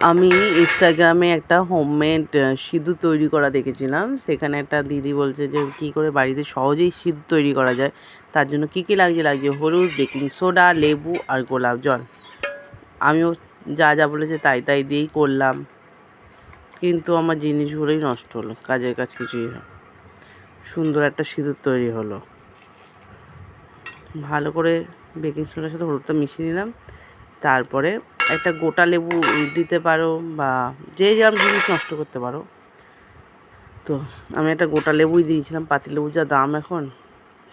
আমি ইনস্টাগ্রামে একটা হোমমেড সিঁদুর তৈরি করা দেখেছিলাম। সেখানে একটা দিদি বলছে যে, কী করে বাড়িতে সহজেই সিঁদুর তৈরি করা যায়? তার জন্য কী কী লাগছে? লাগছে হলুদ, বেকিং সোডা, লেবু আর গোলাপ জল। আমিও যা যা বলেছে তাই তাই দিয়েই করলাম। কিন্তু আমার জিনিসগুলোই নষ্ট হলো, কাজের কাজ কিছুই সুন্দর একটা সিঁদুর তৈরি হলো। ভালো করে বেকিং সোডার সাথে হলুদটা মিশিয়ে নিলাম। তারপরে একটা গোটা লেবু দিতে পারো বা যে যেরকম জিনিস নষ্ট করতে পারো। তো আমি একটা গোটা লেবুই দিয়েছিলাম পাতি লেবু যা দাম এখন।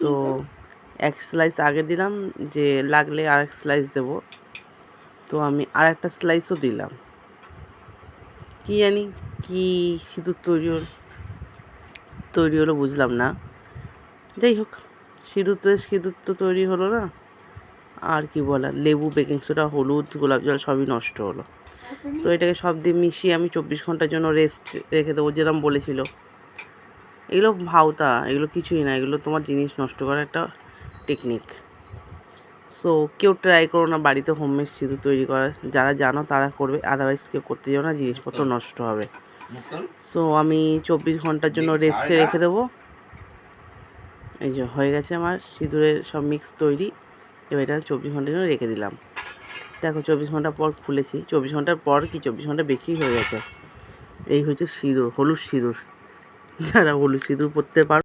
তো এক স্লাইস আগে দিলাম, যে লাগলে আর এক স্লাইস দেবো। তো আমি আর একটা স্লাইসও দিলাম। কী জানি কী সিঁদুর তৈরি হল, তৈরি হলো বুঝলাম না। যাই হোক, সিঁদুর তো সিঁদুর তো তৈরি হলো না। আর কি বলার লেবু বেকিং সোডা হলুদ গোলাপ জল সবই নষ্ট হলো। তো এটাকে সব দিয়ে মিশিয়ে আমি চব্বিশ ঘণ্টার জন্য রেস্ট রেখে দেবো যেরকম বলেছিল। এগুলো ভাওতা এগুলো কিছুই না এগুলো তোমার জিনিস নষ্ট করার একটা টেকনিক সো কেউ ট্রাই করো না বাড়িতে হোমমেড সিঁদুর তৈরি করার। যারা জানো তারা করবে আদারওয়াইজ কেউ করতে যাও না জিনিসপত্র নষ্ট হবে। সো আমি চব্বিশ ঘণ্টার জন্য রেস্টে রেখে দেবো। এই যে হয়ে গেছে আমার সিঁদুরের সব মিক্স তৈরি। এবার এটা চব্বিশ ঘণ্টার জন্য রেখে দিলাম। দেখো, চব্বিশ ঘণ্টা পর খুলেছি। চব্বিশ ঘণ্টার পর কি চব্বিশ ঘণ্টা বেশি হয়ে গেছে? এই হচ্ছে সিঁদুর, হলুদ সিঁদুর। যারা হলুদ সিঁদুর পরতে পারো